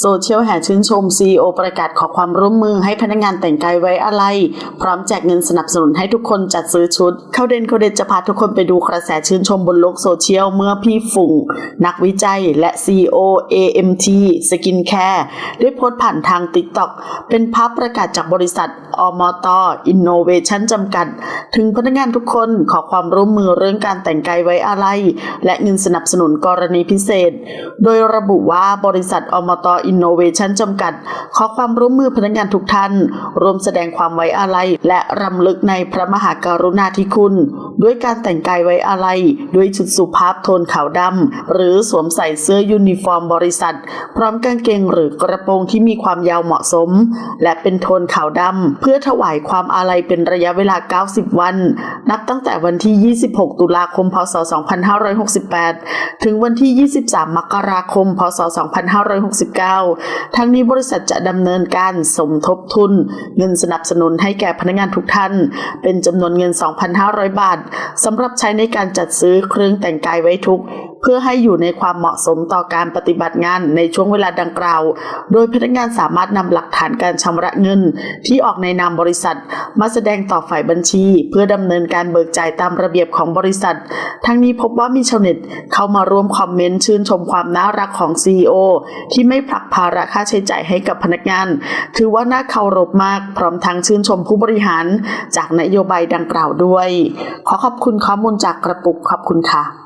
โซเชียลแห่ชื่นชม CEO ประกาศขอความร่วมมือให้พนักงานแต่งกายไว้อะไร พร้อมแจกเงินสนับสนุนให้ทุกคนจัดซื้อชุด เข้าเด่นเขาเด่นจะพาทุกคนไปดูกระแสชื่นชมบนโลกโซเชียลเมื่อพี่ฝุ่ง นักวิจัยและ CEO AMT Skin Care ได้โพสต์ผ่านทาง TikTok เป็นภาพประกาศจากบริษัท อมต Innovation จำกัด ถึงพนักงานทุกคนขอความร่วมมือเรื่องการแต่งกายไว้อะไรและเงินสนับสนุนกรณีพิเศษ โดยระบุว่าบริษัทอมต Innovation จำกัด ขอความร่วมมือพนักงานทุกท่านรวมแสดงความไว้อาลัยและรำลึกในพระมหากรุณาธิคุณ ด้วยการแต่งกายไว้อาลัยด้วยชุดสุภาพโทนขาวดำหรือสวมใส่เสื้อยูนิฟอร์มบริษัท พร้อมกางเกงหรือกระโปรงที่มีความยาวเหมาะสม และเป็นโทนขาวดำพื่อถวายความอาลัยเป็นระยะเวลา 90 วัน นับตั้งแต่วันที่ 26 ตุลาคม พศ 2568 ถึงวันที่ 23 มกราคม พศ 2569 ทั้งนี้บริษัทจะดำเนินการสมทบทุน เงินสนับสนุนให้แก่พนักงานทุกท่าน เป็นจำนวนเงิน 2,500 บาทสำหรับใช้ในการจัดซื้อเครื่องแต่งกายไว้ทุกข์ พื่อให้อยู่ในความเหมาะสมต่อการปฏิบัติงานในช่วงเวลาดังกล่าว โดยพนักงานสามารถนำหลักฐานการชำระเงิน ที่ออกในนามบริษัท มาแสดงต่อฝ่ายบัญชี เพื่อดำเนินการเบิกจ่ายตามระเบียบของบริษัท ทั้งนี้พบว่ามีชาวเน็ตเข้ามาร่วมคอมเมนต์ชื่นชมความน่ารักของ CEO ที่ไม่ผลักภาระค่าใช้จ่ายให้กับพนักงาน ถือว่าน่าเคารพมาก พร้อมทั้งชื่นชมผู้บริหาร จากนโยบายดังกล่าวด้วย ขอขอบคุณข้อมูลจากกระปุกขอบคุณค่ะ